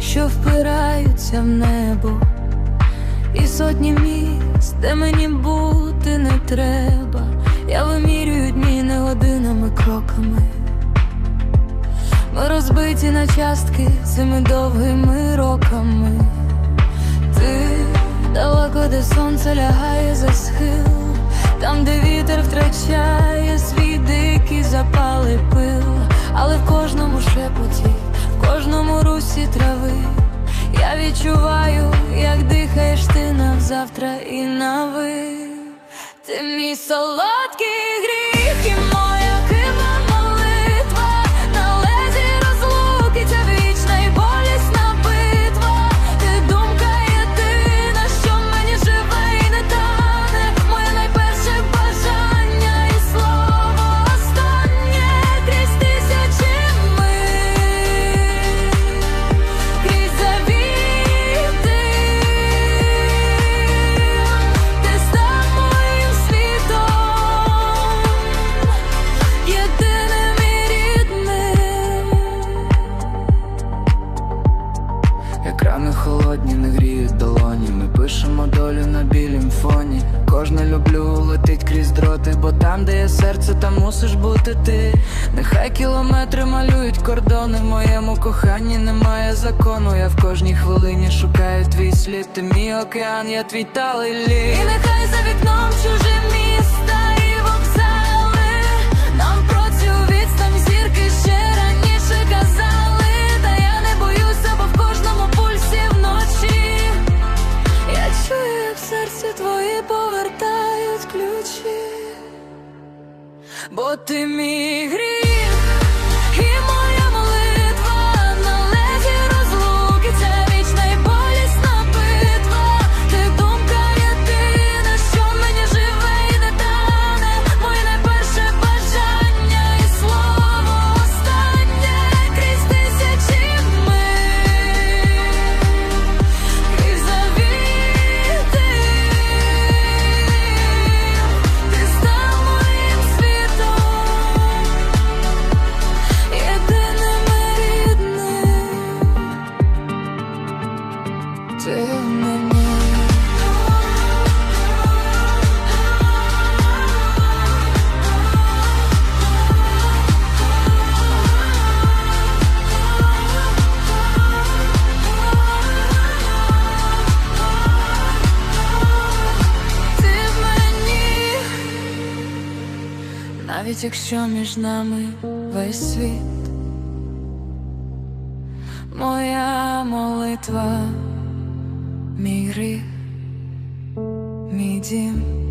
що впираються в небо, і сотні міст, де мені бути не треба. Я вимірюю дні не годинами, кроками. Ми розбиті на частки цими довгими роками. Ти далеко, де сонце лягає за схил, там, де вітер втрачає свій дикий запалий пил, але в кожному шепоті, кожному русі трави. Я відчуваю, як дихаєш ти навзавтра і на ви. Ти мій солодкий Кожне люблю летить крізь дроти, бо там, де є серце, там мусиш бути ти. Нехай кілометри малюють кордони. В моєму коханні немає закону. Я в кожній хвилині шукаю твій слід. Ти мій океан, я твій талий І нехай за вікном чуже міста ключі Бо ти мій гріх Навіть якщо між нами весь світ, моя молитва, мій гріх, мій дім.